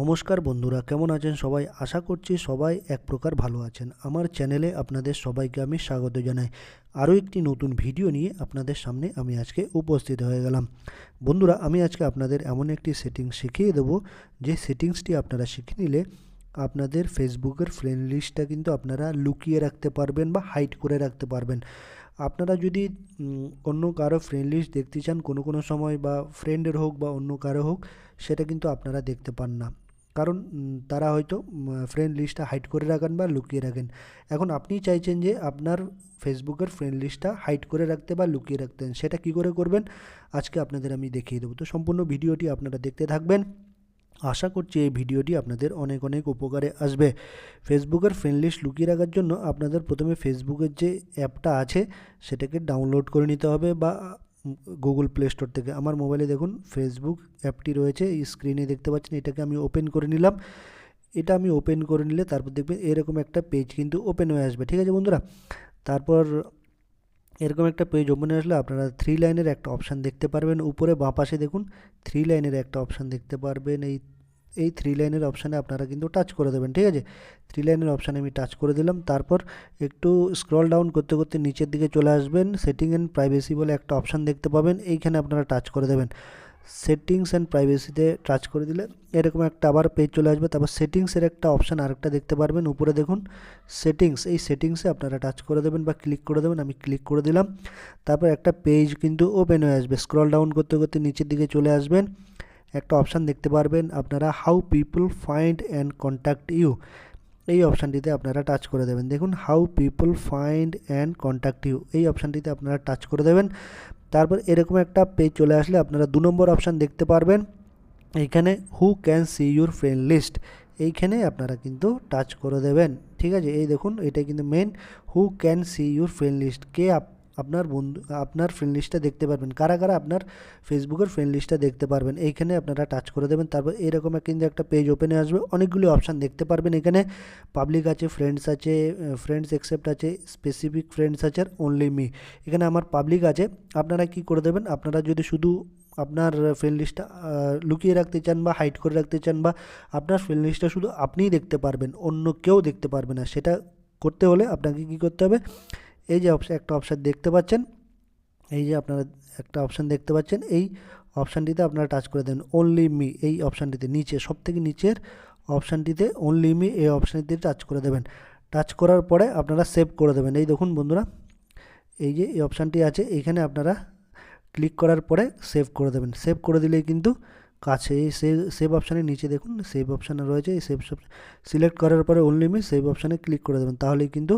নমস্কার বন্ধুরা, কেমন আছেন সবাই? আশা করছি সবাই এক প্রকার ভালো আছেন। আমার চ্যানেলে আপনাদের সবাইকে আমি স্বাগত জানাই। আরও একটি নতুন ভিডিও নিয়ে আপনাদের সামনে আমি আজকে উপস্থিত হয়ে গেলাম। বন্ধুরা, আমি আজকে আপনাদের এমন একটি সেটিংস শিখিয়ে দেবো। যে সেটিংসটি আপনারা শিখে নিলে আপনাদের ফেসবুকের ফ্রেন্ড লিস্টটা কিন্তু আপনারা লুকিয়ে রাখতে পারবেন বা হাইড করে রাখতে পারবেন। আপনারা যদি অন্য কারও ফ্রেন্ড লিস্ট দেখতে চান, কোনো কোনো সময় বা ফ্রেন্ডের হোক বা অন্য কারও হোক, সেটা কিন্তু আপনারা দেখতে পান না। কারণ তারা হয়তো ফ্রেন্ড লিস্টটা হাইড করে রাখেন বা লুকিয়ে রাখেন। এখন আপনি চাইছেন যে আপনার ফেসবুকের ফ্রেন্ড লিস্টটা হাইড করে রাখতে বা লুকিয়ে রাখতেন, সেটা কি করে করবেন? আজকে আপনাদের আমি দেখিয়ে দেবো। তো সম্পূর্ণ ভিডিওটি আপনারা দেখতে থাকবেন। আশা করছি এই ভিডিওটি আপনাদের অনেক অনেক উপকারে আসবে। ফেসবুকের ফ্রেন্ড লিস্ট লুকিয়ে রাখার জন্য আপনাদের প্রথমে ফেসবুকের যে অ্যাপটা আছে, সেটাকে ডাউনলোড করে নিতে হবে বা গুগল প্লে স্টোর থেকে। আমার মোবাইলে দেখুন ফেসবুক অ্যাপটি রয়েছে স্ক্রিনে দেখতে পাচ্ছেন, এটাকে আমি ওপেন করে নিলাম। এটা আমি ওপেন করে নিলে তারপর দেখবেন এরকম একটা পেজ কিন্তু ওপেন হয়ে আসবে, ঠিক আছে বন্ধুরা? তারপর এরকম একটা পেজ ওপেন হয়ে আসলে আপনারা থ্রি লাইনের একটা অপশান দেখতে পারবেন। উপরে বাঁ পাশে দেখুন থ্রি লাইনের একটা অপশান দেখতে পারবেন। এই এই থ্রি লাইনের অপশানে আপনারা কিন্তু টাচ করে দেবেন, ঠিক আছে? থ্রি লাইনের অপশানে আমি টাচ করে দিলাম, তারপর একটু স্ক্রল ডাউন করতে করতে নিচের দিকে চলে আসবেন সেটিং অ্যান্ড প্রাইভেসি বলে একটা অপশান দেখতে পাবেন, এইখানে আপনারা টাচ করে দেবেন। সেটিংস অ্যান্ড প্রাইভেসিতে টাচ করে দিলে এরকম একটা আবার পেজ চলে আসবে, তারপর সেটিংসের একটা অপশান আরেকটা দেখতে পারবেন, উপরে দেখুন সেটিংস এই সেটিংসে আপনারা টাচ করে দেবেন বা ক্লিক করে দেবেন, আমি ক্লিক করে দিলাম, তারপর একটা পেজ কিন্তু ওপেন হয়ে আসবে স্ক্রল ডাউন করতে করতে নিচের দিকে চলে আসবেন। একটা অপশান দেখতে পারবেন। আপনারা how people find and contact you এই অপশানটিতে আপনারা টাচ করে দেবেন। দেখুন how people find and contact you এই অপশানটিতে আপনারা টাচ করে দেবেন। তারপর এরকম একটা পেজ চলে আসলে আপনারা দু নম্বর অপশান দেখতে পারবেন। এইখানে who can see your friend list এইখানে আপনারা কিন্তু টাচ করে দেবেন। ঠিক আছে? এই দেখুন এটা কিন্তু main who can see your friend list কে আপনার বন্ধু, আপনার ফ্রেন্ড লিস্টটা দেখতে পারবেন। কারা কারা আপনার ফেসবুকের ফ্রেন্ড লিস্টটা দেখতে পারবেন, এইখানে আপনারা টাচ করে দেবেন। তারপর এরকম কিন্তু একটা পেজ ওপেনে আসবে। অনেকগুলি অপশান দেখতে পারবেন এখানে। পাবলিক আছে ফ্রেন্ডস আছে ফ্রেন্ডস অ্যাকসেপ্ট আছে স্পেসিফিক ফ্রেন্ডস আছে আর অনলি মি এখানে আমার পাবলিক আছে। আপনারা কি করে দেবেন? আপনারা যদি শুধু আপনার ফ্রেন্ড লিস্টটা লুকিয়ে রাখতে চান বা হাইড করে রাখতে চান বা আপনার ফ্রেন্ড লিস্টটা শুধু আপনিই দেখতে পারবেন, অন্য কেউ দেখতে পারবে না। সেটা করতে হলে আপনাকে কি করতে হবে? এই যে একটা অপশান দেখতে পাচ্ছেন, এই যে আপনারা একটা অপশান দেখতে পাচ্ছেন, এই অপশানটিতে আপনারা টাচ করে দেন অনলি মি এই অপশানটিতে নিচে সব থেকে নিচের অপশানটিতে অনলি মি এই অপশানটিতে টাচ করে দেবেন। টাচ করার পরে আপনারা সেভ করে দেবেন। এই দেখুন বন্ধুরা, এই যে এই অপশানটি আছে, এইখানে আপনারা ক্লিক করার পরে সেভ করে দেবেন। সেভ করে দিলেই কিন্তু কাছে এই সেভ সেভ অপশানের নিচে দেখুন সেভ অপশানে রয়েছে, এই সেভ সিলেক্ট করার পরে অনলি মি সেভ অপশানে ক্লিক করে দেবেন। তাহলেই কিন্তু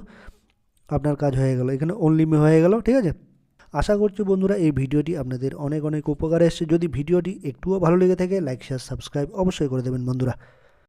আপনার কাজ হয়ে গেল। এখানে অনলি মি হয়ে গেল, ঠিক আছে? আশা করছি বন্ধুরা এই ভিডিওটি আপনাদের অনেক অনেক উপকারে এসছে। যদি ভিডিওটি একটুও ভালো লেগে থাকে লাইক শেয়ার সাবস্ক্রাইব অবশ্যই করে দেবেন বন্ধুরা।